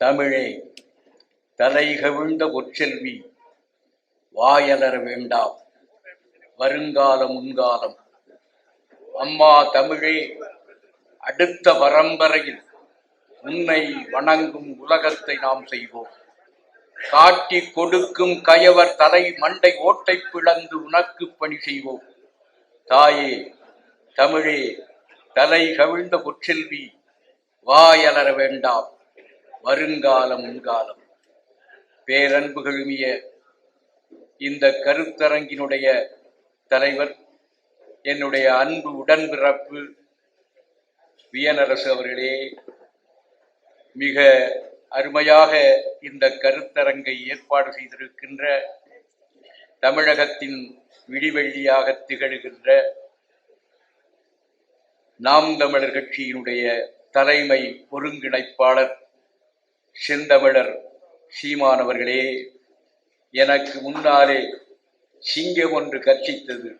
தமிழே தலை கவிழ்ந்த பொற்செல்வி வாயலர வேண்டாம் வருங்காலம் முன்காலம். அம்மா தமிழே அடுத்த பரம்பரையில் உன்னை வணங்கும் உலகத்தை நாம் செய்வோம். காட்டி கொடுக்கும் கயவர் தலை மண்டை ஓட்டை பிளந்து உனக்கு பணி செய்வோம். தாயே தமிழே தலை கவிழ்ந்த பொற்செல்வி வாயலர வேண்டாம். வருங்காலம் முன்காலம். பேரன்புகளுமிய இந்த கருத்தரங்கினுடைய தலைவர் என்னுடைய அன்பு உடன்பிறப்பு வியனரசு அவர்களே மிக அருமையாக இந்த கருத்தரங்கை ஏற்பாடு செய்திருக்கின்ற தமிழகத்தின் விடிவெள்ளியாக திகழ்கின்ற நாம் தமிழர் கட்சியினுடைய தலைமை ஒருங்கிணைப்பாளர் செந்தமிழர் சீமானவர்களே எனக்கு முன்னாலே சிங்கம் ஒன்று கர்ச்சித்தது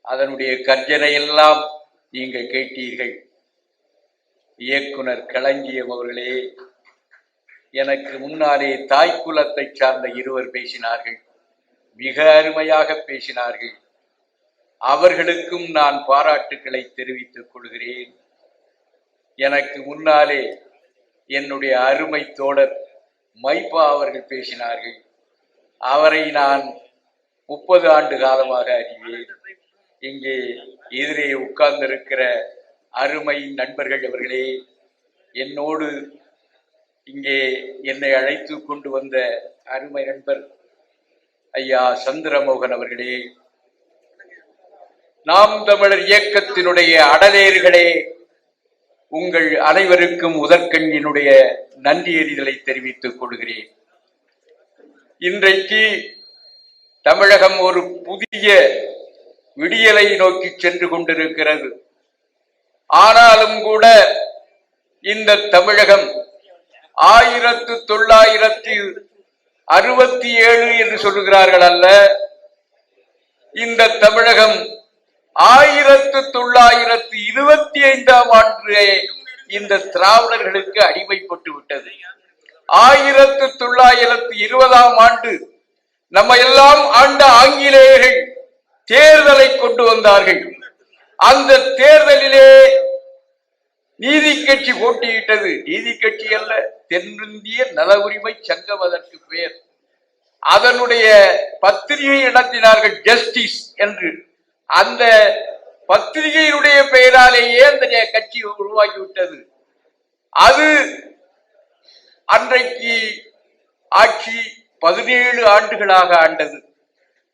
அதனுடைய கர்ஜனையெல்லாம் நீங்கள் கேட்டீர்கள். இயக்குனர் களஞ்சியம் அவர்களே எனக்கு முன்னாலே தாய்க்குலத்தை சார்ந்த இருவர் பேசினார்கள். மிக அருமையாக பேசினார்கள். அவர்களுக்கும் நான் பாராட்டுக்களை தெரிவித்துக் கொள்கிறேன். எனக்கு முன்னாலே என்னுடைய அருமை தோழர் மைப்பா அவர்கள் பேசினார்கள். அவரை நான் முப்பது ஆண்டு காலமாக அறிவேன். இங்கே எதிரே உட்கார்ந்திருக்கிற அருமை நண்பர்கள் அவர்களே என்னோடு இங்கே என்னை அழைத்து கொண்டு வந்த அருமை நண்பர் ஐயா சந்திரமோகன் அவர்களே நாம் தமிழர் இயக்கத்தினுடைய அடலேறுகளே உங்கள் அனைவருக்கும் முதற்கண்ணினுடைய நன்றி எறிதலை தெரிவித்துக் கொள்கிறேன். இன்றைக்கு தமிழகம் ஒரு புதிய விடியலை நோக்கி சென்று கொண்டிருக்கிறது. ஆனாலும் கூட இந்த தமிழகம் ஆயிரத்து தொள்ளாயிரத்தி அறுபத்தி ஏழு என்று சொல்லுகிறார்கள் அல்ல. இந்த தமிழகம் ஆயிரத்து தொள்ளாயிரத்து இருபத்தி ஐந்தாம் ஆண்டு இந்த திராவிடர்களுக்கு அடிமைப்பட்டு விட்டது. ஆயிரத்து தொள்ளாயிரத்து இருபதாம் ஆண்டு நம்ம எல்லாம் ஆண்ட ஆங்கிலேயர்கள் தேர்தலை கொண்டு வந்தார்கள். அந்த தேர்தலிலே நீதி கட்சி போட்டியிட்டது. நீதி கட்சி அல்ல தென்னிந்திய நல உரிமை சங்கம் அதற்கு பெயர். அதனுடைய பத்திரிகை நடத்தினார்கள் ஜஸ்டிஸ் என்று. அந்த பத்திரிகையினுடைய பெயராலேயே அந்த கட்சி உருவாக்கி விட்டது அது அன்றைக்கு ஆட்சி பதினேழு ஆண்டுகளாக ஆண்டது.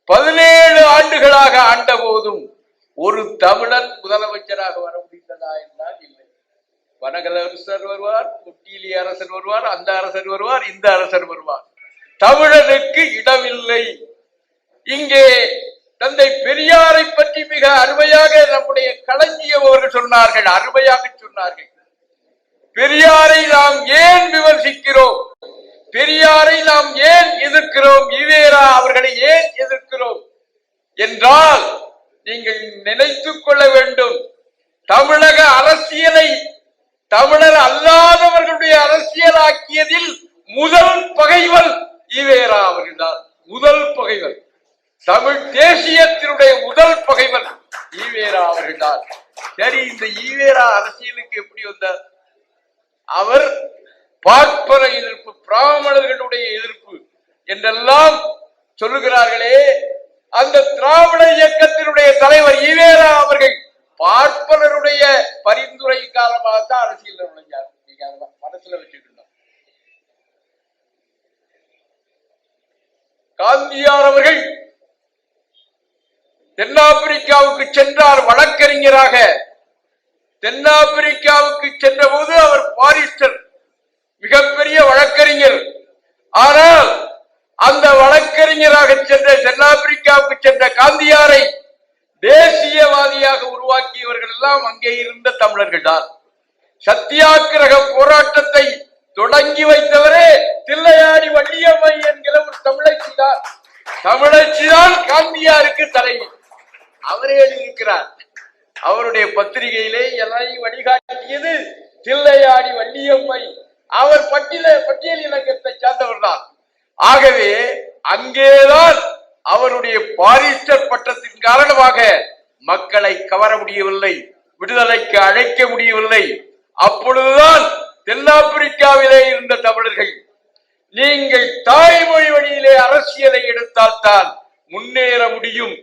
பதினேழு ஆண்டுகளாக ஆண்ட போதும் ஒரு தமிழன் முதலமைச்சராக வர முடிந்ததா என்றால் இல்லை. வனகல அரசர் வருவார் முட்டியிலி அரசர் வருவார் அந்த அரசர் வருவார் இந்த அரசர் வருவார். தமிழனுக்கு இடமில்லை. இங்கே தந்தை பெரியாரை பற்றி மிக அருமையாக நம்முடைய களஞ்சியம் அவர்கள் சொன்னார்கள் அருமையாக சொன்னார்கள். பெரியாரை நாம் ஏன் விமர்சிக்கிறோம்? பெரியாரை நாம் ஏன் எதிர்க்கிறோம்? ஈவேரா அவர்களை ஏன் எதிர்க்கிறோம்? என்றால் நீங்கள் நினைத்துக் கொள்ள வேண்டும் தமிழக அரசியலை தமிழர் அல்லாதவர்களுடைய அரசியலாக்கியதில் முதல் பகைவன் ஈவேரா அவர்கள்தான் முதல் பகைவன். தமிழ் தேசியத்தினுடைய முதல் பகைவன் ஈவேரா அவர்கள்தான் சரி இந்த ஈவேரா அரசியலுக்கு எப்படி வந்தார்? அவர் பார்ப்பன எதிர்ப்பு பிராமணர்களுடைய எதிர்ப்பு என்றெல்லாம் சொல்லுகிறார்களே. அந்த திராவிட இயக்கத்தினுடைய தலைவர் ஈவேரா அவர்கள் பார்ப்பனருடைய பரிந்துரை காரணமாக தான் அரசியல் நுழைஞ்சார். நீங்க அதை மனசுல வச்சுக்கணும். காந்தியார் அவர்கள் தென்னாப்பிரிக்காவுக்கு சென்றார் வழக்கறிஞராக. தென்னாப்பிரிக்காவுக்கு சென்ற போது அவர் பாரிஸ்டர் மிகப்பெரிய வழக்கறிஞர். ஆனால் அந்த வழக்கறிஞராக சென்ற தென்னாப்பிரிக்காவுக்கு சென்ற காந்தியாரை தேசியவாதியாக உருவாக்கியவர்கள் எல்லாம் அங்கே இருந்த தமிழர்கள் தான். சத்தியாகிரக போராட்டத்தை தொடங்கி வைத்தவரே தில்லையாடி வள்ளியம்மை என்கிற ஒரு தமிழச்சி தான் தமிழச்சி தான் காந்தியாருக்கு தலைமை. அவரே எழுதியிருக்கிறார். அவருடைய பத்திரிகையிலே எல்லாம் வழிகாட்டியது தில்லையாடி வள்ளியம்மை. அவர் பட்டியல பட்டியல் இலக்கத்தை சார்ந்தவர் தான். ஆகவே அங்கேதான் அவருடைய பாரிஸ்டர் பட்டத்தின் காரணமாக மக்களை கவர முடியவில்லை விடுதலைக்கு அழைக்க முடியவில்லை. அப்பொழுதுதான் தென்னாப்பிரிக்காவிலே இருந்த தமிழர்கள் நீங்கள் தாய்மொழி வழியிலே அரசியலை எடுத்தால்தான் முன்னேற முடியும்.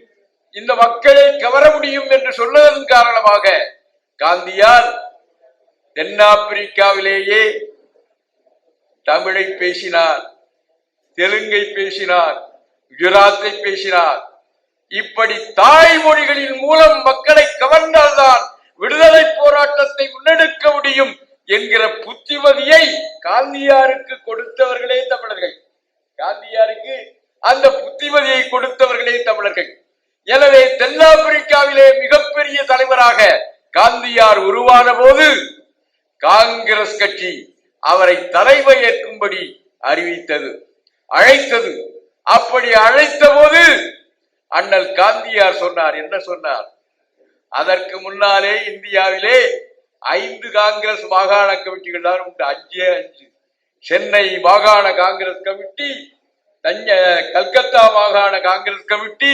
இந்த மக்களை கவர முடியும் என்று சொன்னதன் காரணமாக காந்தியார் தென்னாப்பிரிக்காவிலேயே தமிழை பேசினார் தெலுங்கை பேசினார் குஜராத்தை பேசினார். இப்படி தாய்மொழிகளின் மூலம் மக்களை கவர்ந்தால்தான் விடுதலை போராட்டத்தை முன்னெடுக்க முடியும் என்கிற புத்திமதியை காந்தியாருக்கு கொடுத்தவர்களே தமிழர்கள். காந்தியாருக்கு அந்த புத்திமதியை கொடுத்தவர்களே தமிழர்கள். எனவே தென்னாப்பிரிக்காவிலே மிகப்பெரிய தலைவராக காந்தியார் உருவான போது காங்கிரஸ் கட்சி அவரை தலைமை ஏற்கும்படி அறிவித்தது அழைத்தது. அப்படி அழைத்த போது அண்ணல் காந்தியார் சொன்னார். என்ன சொன்னார்? அதற்கு முன்னாலே இந்தியாவிலே ஐந்து காங்கிரஸ் மாகாண கமிட்டிகள் தான் உண்டு. அஞ்சே அஞ்சு. சென்னை மாகாண காங்கிரஸ் கமிட்டி தஞ்ச கல்கத்தா மாகாண காங்கிரஸ் கமிட்டி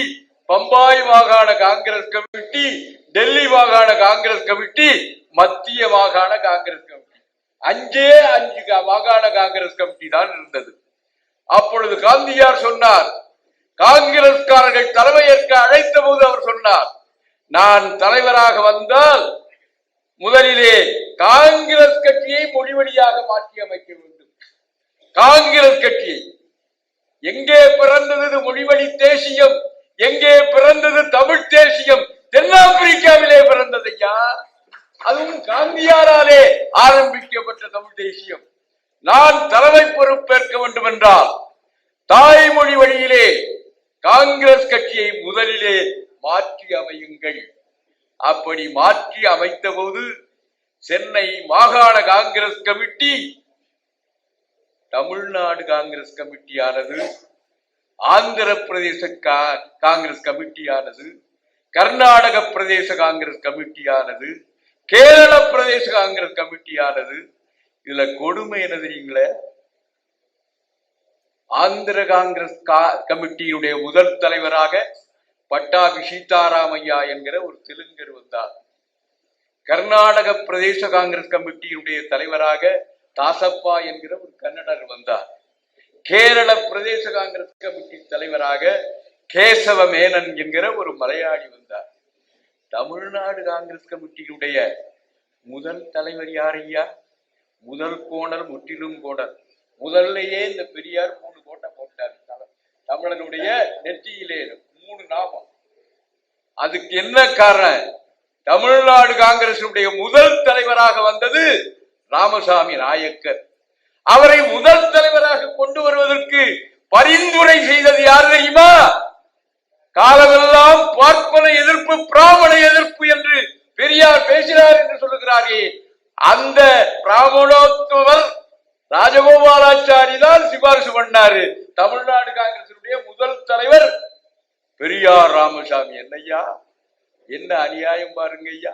பம்பாய் மாகாண காங்கிரஸ் கமிட்டி டெல்லி மாகாண காங்கிரஸ் கமிட்டி மத்திய மாகாண காங்கிரஸ் கமிட்டி. அஞ்சே அஞ்சு மாகாண காங்கிரஸ் கமிட்டி தான் இருந்தது. அப்பொழுது காந்தியார் சொன்னார் காங்கிரஸ்காரர்கள் தலைமையேற்க அழைத்த போது அவர் சொன்னார் நான் தலைவராக வந்தால் முதலிலே காங்கிரஸ் கட்சியை மொழிவழியாக மாற்றி அமைக்க வேண்டும். காங்கிரஸ் கட்சியை எங்கே பிறந்தது? மொழிவழி தேசியம். எங்கே பிறந்தது தமிழ் தேசியம்? தென்னாப்பிரிக்காவிலே பிறந்ததையா? அதுவும் காந்தியாராலே ஆரம்பிக்கப்பட்ட தமிழ் தேசியம். நான் தலைமை பொறுப்பேற்க வேண்டும் என்றால் தாய்மொழி வழியிலே காங்கிரஸ் கட்சியை முதலிலே மாற்றி அமையுங்கள். அப்படி மாற்றி அமைத்த போது சென்னை மாகாண காங்கிரஸ் கமிட்டி தமிழ்நாடு காங்கிரஸ் கமிட்டியானது ஆந்திர பிரதேச கா- காங்கிரஸ் கமிட்டியானது கர்நாடக பிரதேச காங்கிரஸ் கமிட்டியானது கேரள பிரதேச காங்கிரஸ் கமிட்டியானது. இதுல கொடுமை என்ன தெரியுங்களே? ஆந்திர காங்கிரஸ் கா- கமிட்டியினுடைய முதல் தலைவராக பட்டாபி சீதாராமையா என்கிற ஒரு தெலுங்கர் வந்தார். கர்நாடக பிரதேச காங்கிரஸ் கமிட்டியினுடைய தலைவராக தாசப்பா என்கிற ஒரு கன்னடர் வந்தார். கேரள பிரதேச காங்கிரஸ் கமிட்டி தலைவராக கேசவ மேனன் என்கிற ஒரு மலையாளி வந்தார். தமிழ்நாடு காங்கிரஸ் கமிட்டியினுடைய முதல் தலைவர் யார் ஐயா? முதல் கோணல் முற்றிலும் கோணல். முதல்லயே இந்த பெரியார் மூணு கோட்டை போட்டார். தமிழனுடைய நெற்றியிலே மூணு நாமம். அதுக்கு என்ன காரணம்? தமிழ்நாடு காங்கிரசினுடைய முதல் தலைவராக வந்தது ராமசாமி நாயக்கர். அவரை முதல் தலைவராக கொண்டு வருவதற்கு பரிந்துரை செய்தது யார் தெரியுமா? காலமெல்லாம் பார்ப்பன எதிர்ப்பு பிராமண எதிர்ப்பு என்று பெரியார் பேசினார் என்று சொல்லுகிறாரே. அந்த பிராமணோத்துவர் ராஜகோபாலாச்சாரி தான் சிபாரிசு பண்ணாரு. தமிழ்நாடு காங்கிரசினுடைய முதல் தலைவர் பெரியார் ராமசாமி. என்னய்யா? என்ன அநியாயம் பாருங்க ஐயா